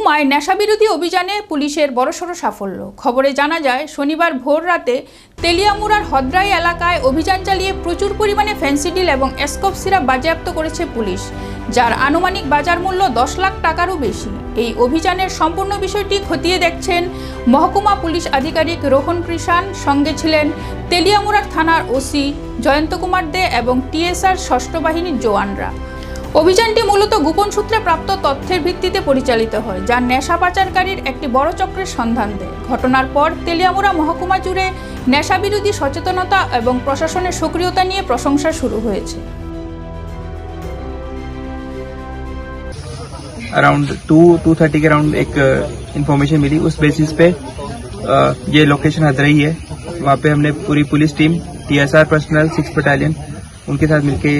মহকুমায় নেশাবিরোধী অভিযানে পুলিশের বড়সড় সাফল্য। খবরে জানা যায়, শনিবার ভোর রাতে তেলিয়ামুড়ার হদ্রাই এলাকায় অভিযান চালিয়ে প্রচুর পরিমাণে ফ্যান্সিডিল এবং এসকপ সিরাপ বাজেয়াপ্ত করেছে পুলিশ, যার আনুমানিক বাজার মূল্য দশ লাখ টাকারও বেশি। এই অভিযানের সম্পূর্ণ বিষয়টি খতিয়ে দেখছেন মহকুমা পুলিশ আধিকারিক রোহন কৃষাণ, সঙ্গে ছিলেন তেলিয়ামুড়ার থানার ওসি জয়ন্ত কুমার দে এবং টিএসআর ষষ্ঠ বাহিনীর জওয়ানরা। অভিযানটি মূলত গোপন সূত্রে প্রাপ্ত তথ্যের ভিত্তিতে পরিচালিত হয় যা নেশা পাচারকারীর একটি বড় চক্রের সন্ধান দেয় ঘটনার পর তেলিয়ামুড়া মহকুমা জুড়ে নেশা বিরোধী সচেতনতা এবং প্রশাসনের সক্রিয়তা নিয়ে প্রশংসা শুরু হয়েছে अराउंड टू टू थर्टी के अराउंड एक इन्फॉर्मेशन मिली उस बेसिस पे अ, ये लोकेशन हदरई है वहाँ पे हमने पूरी police team TSR personnel six battalion उनके साथ मिलके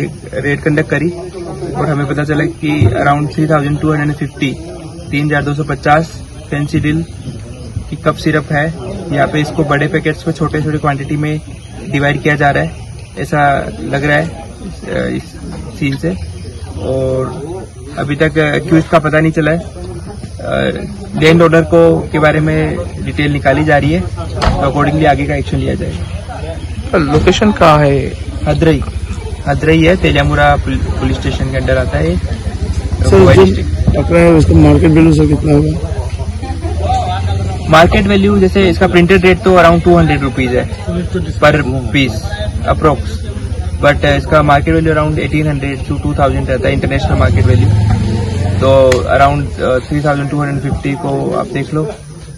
रेड कंडक्ट करी और हमें पता चला कि around three thousand two hundred fifty तीन हज़ार दो सौ पचास पेंसी डिल की कप सिरप है। यहाँ पे इसको बड़े पैकेट्स में छोटे छोटे क्वांटिटी में डिवाइड किया जा रहा है। ऐसा लग रहा है इस- सीन से। और अभी तक एक्यूज का पता नहीं चला है। लैंड ऑर्डर को के बारे में डिटेल निकाली जा रही है। तो अकॉर्डिंगली आगे का एक्शन लिया जाएगा। लोकेशन कहाँ है? हदरई हदरई है। तेलियामुरा पुल- पुलिस स्टेशन के अंडर आता है। सर है उसका मार्केट वैल्यू सर कितना होगा? मार्केट वैल्यू जैसे इसका प्रिंटेड रेट तो अराउंड टू हंड्रेड रुपीज़ है पर पीस अप्रोक्स बट इसका market value around eighteen hundred to two thousand रहता है इंटरनेशनल मार्केट वैल्यू तो around three thousand two hundred fifty को आप देख लो।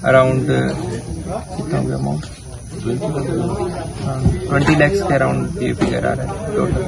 अराउंड कितना हो गया अमाउंट ट्वेंटी लैक्स के अराउंड ये फिगर आ रहा है टोटल